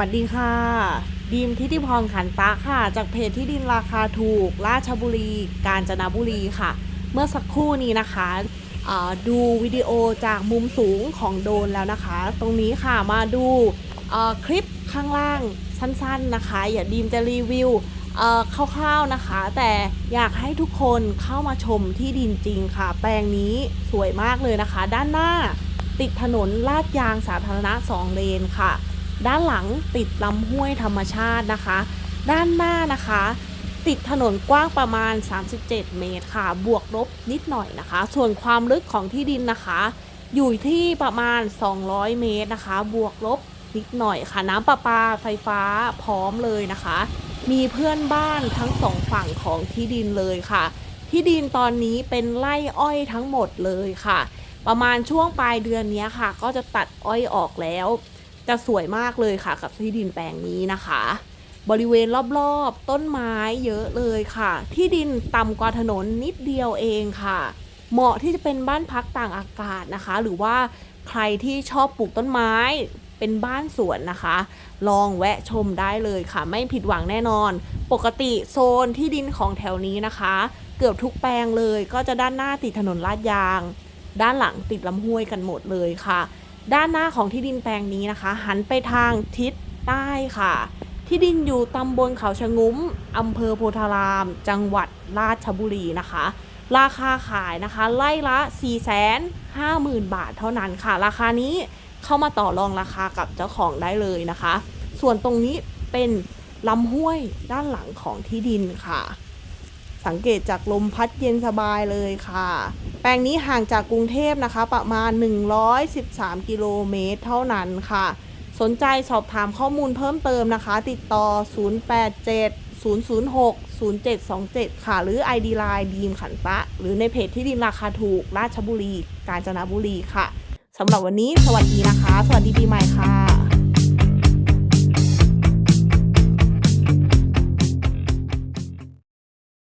สวัสดีค่ะดีมทิติพรขันตะค่ะ จากเพจที่ดินราคาถูก ราชบุรี กาญจนบุรีค่ะ เมื่อสักครู่นี้นะคะดูวิดีโอจากมุมสูงของโดรนแล้วนะคะ ตรงนี้ค่ะมาดูคลิปข้างล่างสั้นๆนะคะ อย่าดีมจะรีวิวคร่าวๆนะคะ แต่อยากให้ทุกคนเข้ามาชมที่ดินจริงค่ะ แปลงนี้สวยมากเลยนะคะ ด้านหน้าติดถนนลาดยางสาธารณะ 2 เลนค่ะ ด้านหลังติดลำห้วยธรรมชาตินะคะ ด้านหน้านะคะ ติดถนนกว้างประมาณ 37 เมตรค่ะ บวกลบนิดหน่อยนะคะ ส่วนความลึกของที่ดินนะคะ อยู่ที่ประมาณ 200 เมตรนะคะ บวกลบนิดหน่อยค่ะ น้ำประปาไฟฟ้าพร้อมเลยนะคะ มีเพื่อนบ้านทั้งสองฝั่งของที่ดินเลยค่ะ ที่ดินตอนนี้เป็นไร่อ้อยทั้งหมดเลยค่ะ ประมาณช่วงปลายเดือนนี้ค่ะ ก็จะตัดอ้อยออกแล้ว จะสวยมากเลยค่ะกับที่ดินแปลงนี้นะคะ บริเวณรอบๆ ต้นไม้เยอะเลยค่ะ ที่ดินต่ำกว่าถนนนิดเดียวเองค่ะ เหมาะที่จะเป็นบ้านพักต่างอากาศนะคะ หรือว่าใครที่ชอบปลูกต้นไม้เป็นบ้านสวนนะคะ ลองแวะชมได้เลยค่ะ ไม่ผิดหวังแน่นอน ปกติโซนที่ดินของแถวนี้นะคะ เกือบทุกแปลงเลยก็จะด้านหน้าติดถนนลาดยาง ด้านหลังติดลำห้วยกันหมดเลยค่ะ ด้านหน้าของที่ดินแปลงนี้นะคะ หันไปทางทิศใต้ค่ะ ที่ดินอยู่ตำบลเขาชะงุ้มอำเภอโพธาราม จังหวัดราชบุรีนะคะ ราคาขายนะคะ ไล่ละ 4 5 0 0 0 0 บาทเท่านั้นค่ะ ราคานี้เข้ามาต่อรองราคากับเจ้าของได้เลยนะคะ ส่วนตรงนี้เป็นลำห้วยด้านหลังของที่ดินค่ะ สังเกตจากลมพัดเย็นสบายเลยค่ะ แปลงนี้ห่างจากกรุงเทพนะคะ ประมาณ 113 กิโลเมตรเท่านั้นค่ะ สนใจสอบถามข้อมูลเพิ่มเติมนะคะ ติดต่อ 087 006 0727 ค่ะ หรือ ID Line ดีมขันตะ หรือในเพจที่ดินราคาถูก ราชบุรี กาญจนบุรีค่ะสำหรับวันนี้สวัสดีนะคะ สวัสดีปีใหม่ค่ะ